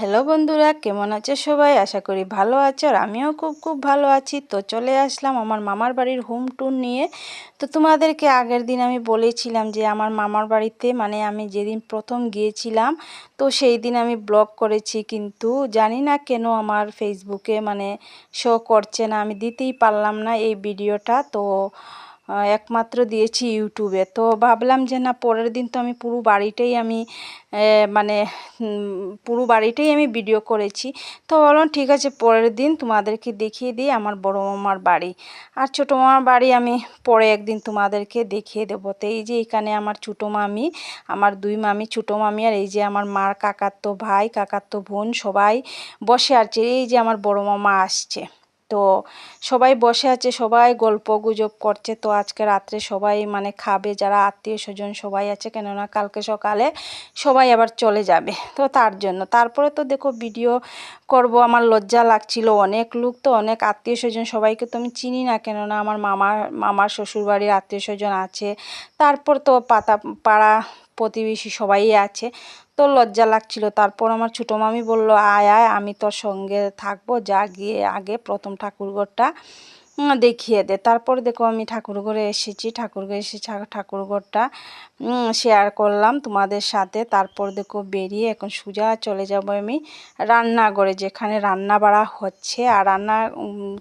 Hello বন্ধুরা, কেমন আছে সবাই? আশা করি ভালো আছো আর আমিও খুব খুব ভালো আছি। তো চলে আসলাম আমার মামার বাড়ির হোম ট্যুর নিয়ে। তো তোমাদেরকে আগের দিন আমি বলেছিলাম যে আমার মামার বাড়িতে মানে আমি যেদিন প্রথম গিয়েছিলাম, তো সেই দিন আমি ব্লগ করেছি। কিন্তু জানি না কেন আমার ফেসবুকে মানে শো করছে না, আমি দিতেই পারলাম না এই ভিডিওটা তো একমাত্র দিয়েছি ইউটিউবে। তো ভাবলাম যে না, পরের দিন তো আমি পুরো বাড়িটাই আমি মানে পুরো বাড়িটাই আমি ভিডিও করেছি। তো বললাম, ঠিক আছে, পরের দিন তোমাদেরকে দেখিয়ে দিই আমার বড় মামার বাড়ি। আর ছোটো মামার বাড়ি আমি পরে একদিন তোমাদেরকে দেখিয়ে দেবো। তো এই যে এখানে আমার ছোটো মামি, আমার দুই মামি, ছোটো মামি আর এই যে আমার মার কাকাত্তো ভাই কাকাত্তো বোন সবাই বসে আছে। এই যে আমার বড় মামা আসছে। তো সবাই বসে আছে, সবাই গল্প গুজব করছে। তো আজকে রাত্রে সবাই মানে খাবে, যারা আত্মীয় স্বজন সবাই আছে, কেননা কালকে সকালে সবাই আবার চলে যাবে। তো তার জন্য। তারপরে তো দেখো ভিডিও করব, আমার লজ্জা লাগছিল অনেক লোক তো, অনেক আত্মীয় স্বজন সবাইকে তো আমি চিনি না, কেননা আমার মামার মামার শ্বশুরবাড়ির আত্মীয় স্বজন আছে। তারপর তো পাতা, পাড়া প্রতিবেশী সবাই আছে। তো লজ্জা লাগছিল। তারপর আমার ছোটো মামি বলল, আয় আয়, আমি তোর সঙ্গে থাকব। যা গিয়ে আগে প্রথম ঠাকুরঘরটা দেখিয়ে দে। তারপর দেখো আমি ঠাকুরঘরে এসেছি। ঠাকুরঘরে এসে ঠাকুরঘরটা শেয়ার করলাম তোমাদের সাথে। তারপর দেখো বেরিয়ে এখন সোজা চলে যাব আমি রান্নাঘরে, যেখানে রান্না বাড়া হচ্ছে। আর রান্না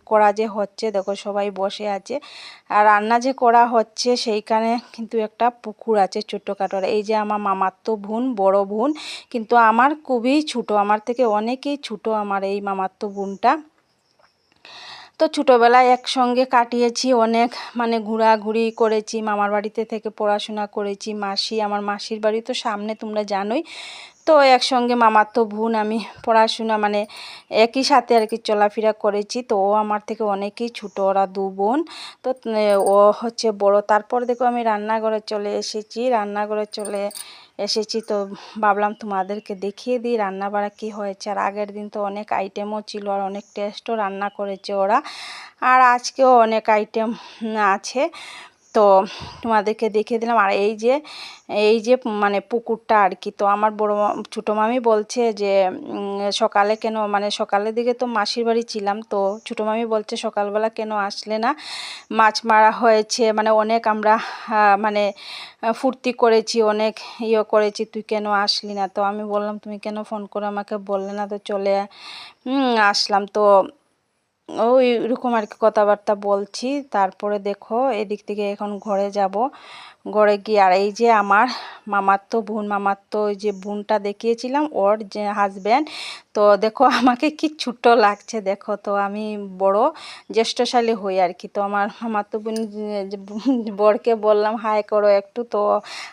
করা যে হচ্ছে, দেখো সবাই বসে আছে। আর রান্না যে করা হচ্ছে, সেইখানে কিন্তু একটা পুকুর আছে ছোটোখাটো এই যে আমার মামাতো বোন, বড় বোন, কিন্তু আমার খুবই ছোটো। আমার থেকে অনেকেই ছোটো আমার এই মামাতো বোনটা। তো ছোটোবেলায় একসঙ্গে কাটিয়েছি অনেক মানে ঘোরাঘুরি করেছি, মামার বাড়িতে থেকে পড়াশোনা করেছি, মাসি আমার মাসির বাড়ি তো সামনে, তোমরা জানোই। তো একসঙ্গে মামার তো বোন, আমি পড়াশোনা মানে একই সাথে আর কি চলাফেরা করেছি। তো ও আমার থেকে অনেকেই ছোটো, ওরা দু বোন। তো ও হচ্ছে বড়। তারপর দেখো আমি রান্নাঘরে চলে এসেছি। রান্নাঘরে চলে এসেছি তো ভাবলাম তোমাদেরকে দেখিয়ে দিই রান্না বাড়া কী হয়েছে। আর আগের দিন তো অনেক আইটেমও ছিল আর অনেক টেস্টও রান্না করেছে ওরা। আর আজকেও অনেক আইটেম আছে। তো তোমাদেরকে দেখিয়ে দিলাম। আর এই যে এই যে মানে পুকুরটা আর কি, তো আমার বড় ছোটো মামি বলছে যে সকালে কেন মানে সকালের দিকে তো মাসির বাড়ি ছিলাম, তো ছোটো মামি বলছে সকালবেলা কেন আসলে না? মাছ মারা হয়েছে মানে অনেক আমরা মানে ফুর্তি করেছি, অনেক ইয়ে করেছি, তুই কেন আসলি না? তো আমি বললাম, তুমি কেন ফোন করে আমাকে বললে না? তো চলে আসলাম। তো ওই রকম আর কি কথাবার্তা বলছি। তারপরে দেখো এদিক থেকে এখন ঘরে যাব। ঘরে গিয়ে আর এই যে আমার মামাত্ম বোন মামাত্ম ওই যে বোনটা দেখিয়েছিলাম, ওর যে হাজব্যান্ড তো দেখো, আমাকে কি ছোট্ট লাগছে, দেখো তো আমি বড়, জ্যেষ্ঠশালী হই আর কি। তো আমার মামাত্ম বোন বরকে বললাম, হাই করো একটু। তো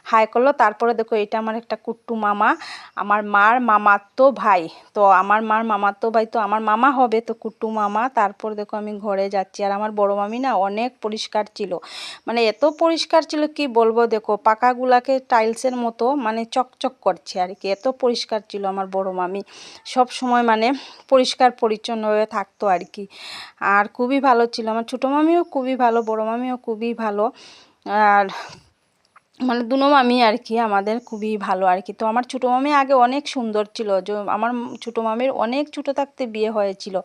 হাই করল, তারপরে দেখো, এটা আমার একটা কুট্টু মামা, আমার মার মামাত্ম ভাই। তো আমার মার মামাত্ম ভাই তো আমার মামা হবে, তো কুট্টু মামা। তারপর দেখো, আমি ঘরে যাচ্ছি। আর আমার বড় মামি না অনেক পরিষ্কার ছিল। মানে এত পরিষ্কার ছিল কি বলব, দেখো, পাকাগুলাকে টাইলসের মতো মানে চকচক করছে আর কি। এত পরিষ্কার ছিল আমার বড় মামি। সব সময় মানে পরিষ্কার পরিচ্ছন্নভাবে থাকতো আর কি। আর খুবই ভালো ছিল। আমার ছোটো মামিও খুবই ভালো, বড়ো মামিও খুবই ভালো। আর মানে দুনো মামি আর কি, আমাদের খুবই ভালো আর কি। তো আমার ছোটো মামি আগে অনেক সুন্দর ছিল। যে আমার ছোটো মামির অনেক ছোটো থাকতে বিয়ে হয়েছিল।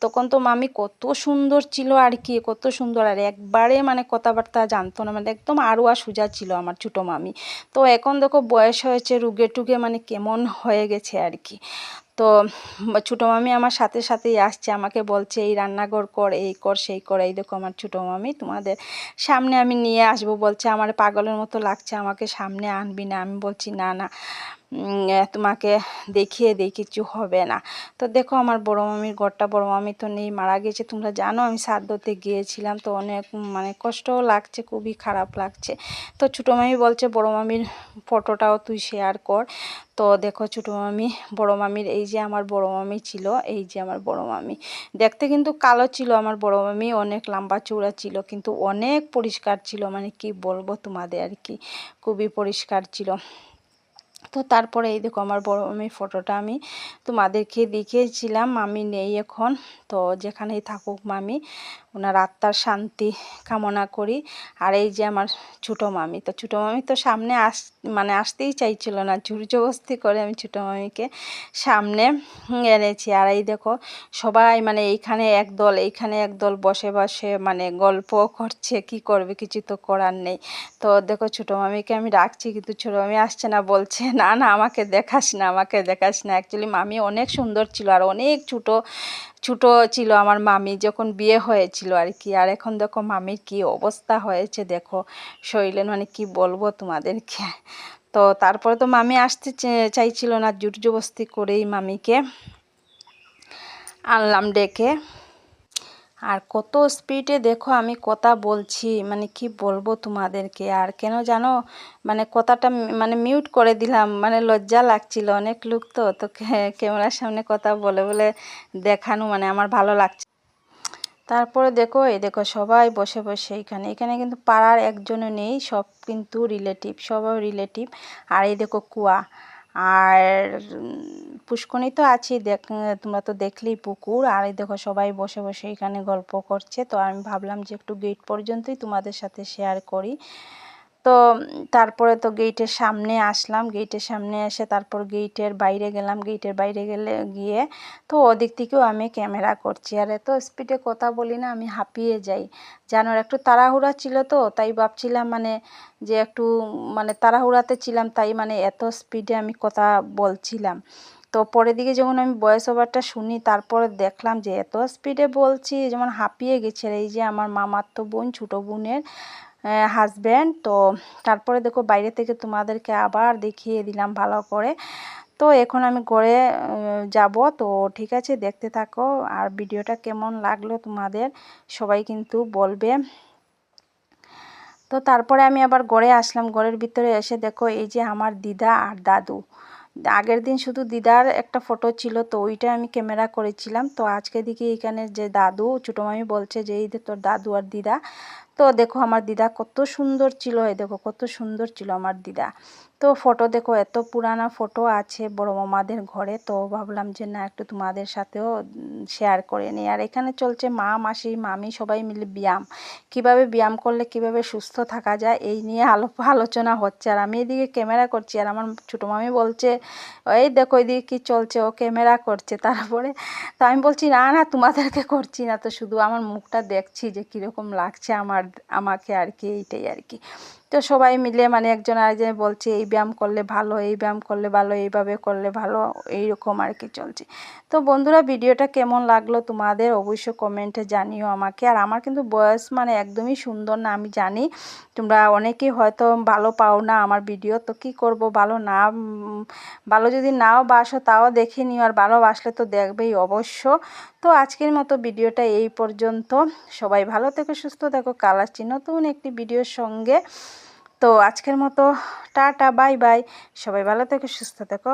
তখন তো মামি কত সুন্দর ছিল আর কি, কত সুন্দর। আর একবারে মানে কথাবার্তা জানতো না মানে একদম আরোয়া সোজা ছিল আমার ছোটো মামি। তো এখন দেখো বয়স হয়েছে, রুগে টুগে মানে কেমন হয়ে গেছে আর কি। তো ছোটো মামি আমার সাথে সাথেই আসছে, আমাকে বলছে, এই রান্নাঘর কর, এই কর, সেই কর, এই দেখো আমার ছোটো মামি, তোমাদের সামনে আমি নিয়ে আসব। বলছে, আমার পাগলের মতো লাগছে, আমাকে সামনে আনবি না। আমি বলছি, না না। তোমাকে দেখিয়ে দিই, কিছু হবে না। তো দেখো আমার বড় মামির ঘরটা, বড় মামি তো নেই, মারা গেছে। তোমরা জানো আমি সাদ্যতে গিয়েছিলাম, তো অনেক মানে কষ্টও লাগছে, খুবই খারাপ লাগছে। তো ছোটো মামি বলছে, বড় মামির ফটোটাও তুই শেয়ার কর। তো দেখো ছোটো মামি, বড় মামির, এই যে আমার বড় মামি ছিল, এই যে আমার বড় মামি। দেখতে কিন্তু কালো ছিল আমার বড় মামি, অনেক লম্বা চূড়া ছিল, কিন্তু অনেক পরিষ্কার ছিল মানে কি বলব তোমাদের আর কি, খুবই পরিষ্কার ছিল। তো তারপরে এই দেখো আমার বড় মামির ফটোটা আমি তোমাদেরকে দেখিয়েছিলাম, মামি নেই এখন। তো যেখানেই থাকুক মামি ওনার আত্মার শান্তি কামনা করি। আর এই যে আমার ছোটো মামি, তো ছোটো মামি তো সামনে আস মানে আসতেই চাইছিল না জোরজবস্তি করে আমি ছোটো মামিকে সামনে এনেছি। আর এই দেখো, সবাই মানে এইখানে একদল এইখানে একদল বসে বসে মানে গল্প করছে, কি করবে কিছু তো করার নেই। তো দেখো, ছোটো মামিকে আমি ডাকছি, কিন্তু ছোটো মামি আসছে না, বলছে, না না, আমাকে দেখাস না, আমাকে দেখাস না। অ্যাকচুয়ালি মামি অনেক সুন্দর ছিল, আর অনেক ছোটো ছোটো ছিল আমার মামি যখন বিয়ে হয়েছিল আর কি। আর এখন দেখো মামির কি অবস্থা হয়েছে দেখো। শরীরে মানে কি বলব তোমাদেরকে? তো তারপরে তো মামি আসতে চাইছিল না জোরজবস্তি করেই মামিকে আনলাম ডেকে। আর কত স্পিডে দেখো আমি কথা বলছি মানে কি বলব তোমাদেরকে? আর কেন জানো? মানে কথাটা মানে মিউট করে দিলাম মানে লজ্জা লাগছিল অনেক লোক তো তো ক্যামেরার সামনে কথা বলে বলে দেখানো মানে আমার ভালো লাগছে। তারপরে দেখো, এই দেখো সবাই বসে বসে এখানে এখানে কিন্তু পাড়ার একজনও নেই, সব কিন্তু রিলেটিভ সবাই রিলেটিভ আর এই দেখো কুয়া আর পুষ্কনি তো আছি দেখ, তোমরা তো দেখলেই পুকুর, আর এই দেখো সবাই বসে বসে এখানে গল্প করছে, তো আমি ভাবলাম যে একটু গেট পর্যন্তই তোমাদের সাথে শেয়ার করি। তো, তারপরে তো গেটের সামনে আসলাম। গেটের সামনে এসে তারপর গেটের বাইরে গেলাম। গেটের বাইরে গেলে, গিয়ে তো ওদিক থেকেও আমি ক্যামেরা করছি। আর এত স্পিডে কথা বলি না, আমি হাঁপিয়ে যাই। জানোর একটু তাড়াহুড়া ছিল তো, তাই ভাবছিলাম মানে যে একটু মানে তাড়াহুড়াতে ছিলাম, তাই মানে এত স্পিডে আমি কথা বলছিলাম। তো পরের দিকে যখন আমি ভয়েস ওভারটা শুনি, তারপরে দেখলাম যে এত স্পিডে বলছি, যেমন হাঁপিয়ে গেছে। এই যে আমার মামার তো বোন, ছোটো বোনের হাজব্যান্ড তো তারপরে দেখো বাইরে থেকে তোমাদেরকে আবার দেখিয়ে দিলাম ভালো করে। তো এখন আমি ঘরে যাব, তো ঠিক আছে, দেখতে থাকো। আর ভিডিওটা কেমন লাগল তোমাদের, সবাই কিন্তু বলবে। তো তারপরে আমি আবার ঘরে আসলাম, ঘরের ভিতরে এসে দেখো এই যে আমার দিদা আর দাদু। আগের দিন শুধু দিদার একটা ফটো ছিল, তো ওইটা আমি ক্যামেরা করেছিলাম। তো আজকে দিকে এখানে যে দাদু, ছোটো মামি বলছে যে এই তোর দাদু আর দিদা। তো দেখো আমার দিদা কত সুন্দর ছিল এই দেখো কত সুন্দর ছিল আমার দিদা। তো ফটো দেখো এত পুরানা ফটো আছে বড় মামাদের ঘরে, তো ভাবলাম যে না একটু তোমাদের সাথেও শেয়ার করে নিই। আর এখানে চলছে মা, মাসি, মামি সবাই মিলে ব্যায়াম। কীভাবে ব্যায়াম করলে কীভাবে সুস্থ থাকা যায়, এই নিয়ে আলো, আলোচনা হচ্ছে। আর আমি এদিকে ক্যামেরা করছি, আর আমার ছোটো মামি বলছে, এই দেখো এদিকে কী চলছে, ও ক্যামেরা করছে। তারপরে তো আমি বলছি, না না তোমাদেরকে করছি না। তো শুধু আমার মুখটা দেখছি যে কীরকম লাগছে আমার আমাকে আর কি এইটাই আর কি তো সবাই মিলে মানে একজন আরেকজন বলছে, এই ব্যায়াম করলে ভালো, এই ব্যায়াম করলে ভালো, এইভাবে করলে ভালো, এইরকম আর কি চলছে। তো বন্ধুরা, ভিডিওটা কেমন লাগল তোমাদের অবশ্যই কমেন্টে জানিও আমাকে। আর আমার কিন্তু বয়স মানে একদমই সুন্দর না, আমি জানি। তোমরা অনেকেই হয়তো ভালো পাও না আমার ভিডিও, তো কি করব ভালো না ভালো যদি নাও বাসো, তাও দেখে নিও। আর ভালোবাসলে তো দেখবেই অবশ্য। তো আজকের মতো ভিডিওটা এই পর্যন্ত। সবাই ভালো থেকো, সুস্থ থেকো। কালার চিহ্ন নতুন একটি ভিডিওর সঙ্গে। তো আজকের মতো টাটা, বাই বাই। সবাই ভালো থেকো, সুস্থ থেকো।